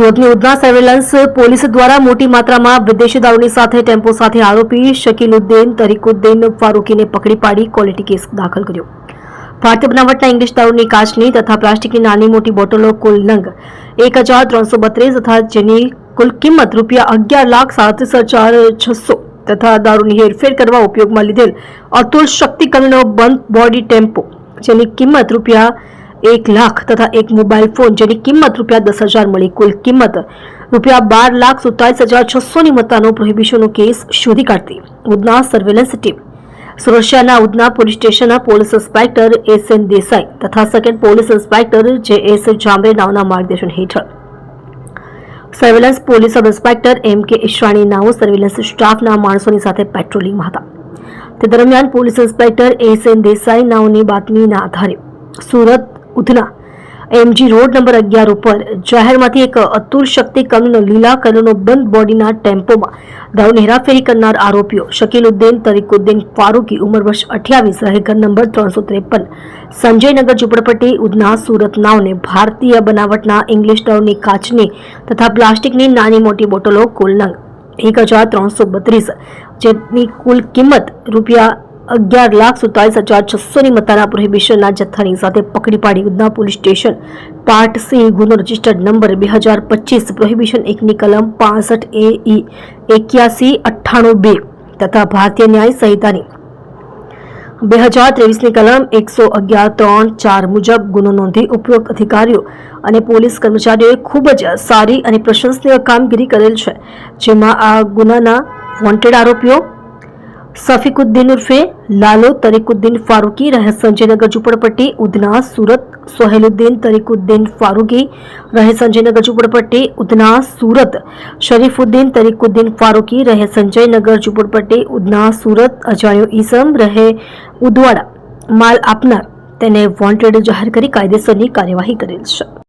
સુરતની surveillance police દ્વારા મોટી માત્રામાં વિદેશી દારૂની સાથે ટેમ્પો સાથે આરોપી શકીલુદ્દીન તરીકુદ્દીન ફારૂકીને પકડી પાડી ક્વોલિટી કેસ દાખલ કર્યો. ભારતીય બનાવટના ઇંગ્લિશ દારૂની કાચની તથા પ્લાસ્ટિકની નાની મોટી બોટલો કુલ નંગ એક હજાર ત્રણસો બત્રીસ તથા જેની કુલ કિંમત રૂપિયા અગિયાર લાખ સાડત્રીસ હજાર છસો તથા દારૂની હેરફેર કરવા ઉપયોગમાં લીધેલ અતુલ શક્તિકરણનો બંધ બોડી ટેમ્પો, જેની કિંમત રૂપિયા એક લાખ તથા એક મોબાઈલ ફોન, જેની કિંમત રૂપિયા દસ હજાર મળી. કુલ કિંમત રૂપિયા બાર લાખ સુડતાલીસ હજાર છસોની મતાનો પ્રોહિબિશનનો કેસ શોધી કાઢતી. ઉધના સર્વેલન્સ ટીમ સુરક્ષાના ઉધના પોલીસ સ્ટેશનના police inspector S N Desai તથા second police inspector J S Jambe નાવના માર્ગદર્શન હેઠળ. Surveillance police sub inspector M K Ishrani નાઓ surveillance સ્ટાફના માણસોની સાથે પેટ્રોલિંગમાં હતા. તે દરમિયાન police inspector S N Desai નાઓની બાતમીના આધારે સુરત ઉધના. એમજી રોડ નંબર અગિયાર ઉપર. જાહેરમાંથી એક અતુલ શક્તિ કંગનો લીલા કલરનો બંધ બોડીના ટેમ્પોમાં દારૂની હેરાફેરી કરનાર આરોપીઓ શકીલુદ્દીન તરીકુદ્દીન ફારૂકી ઉંમર વર્ષ અઠ્યાવીસ રહે ઘર નંબર ત્રણસો ત્રેપન. સંજયનગર ઝુંપડપટ્ટી, ઉધના સુરત નાવને ભારતીય બનાવટના ઇંગ્લિશ દારૂની કાચની તથા પ્લાસ્ટિકની નાની મોટી બોટલો કુલ નંગ એક હજાર ત્રણસો બત્રીસ, જેની કુલ કિંમત રૂપિયા અગિયાર લાખ સુડતાલીસ હજાર છસોની મતાના પ્રોહિબિશનના જથ્થાની સાથે પકડી પાડી Udhna police station. Part C ગુનો રજિસ્ટર્ડ નંબર બે હજાર પચીસ પ્રોહિબિશન એકની કલમ પાસઠ એ ઈ એક્યાસી અઠ્ઠાણું બે તથા ભારતીય ન્યાય સંહિતાની બે હજાર ત્રેવીસની કલમ એકસો અગિયાર ત્રણ ચાર મુજબ ગુનો નોંધી ઉપરોક્ત અધિકારીઓ અને પોલીસ કર્મચારીઓએ ખૂબ જ સારી અને પ્રશંસનીય કામગીરી કરેલ છે, જેમાં આ ગુનાના વોન્ટેડ આરોપીઓ સફીકુદ્દીન ઉર્ફે લાલો તરીકુદ્દીન ફારૂકી રહે સંજયનગર ઝુંપડપટ્ટી ઉધના સુરત સોહેલુદ્દીન તરીકુદ્દીન ફારૂકી રહે સંજયનગર ઝુંપડપટ્ટી ઉધના સુરત શરીફુદ્દીન તરીકુદ્દીન ફારૂકી રહે સંજયનગર ઝુંપડપટ્ટી ઉધના સુરત અજાણ્યો ઈસમ રહે ઉદવાડા માલ આપનાર તેને વોન્ટેડ જાહેર કરી કાયદેસરની કાર્યવાહી કરેલ છે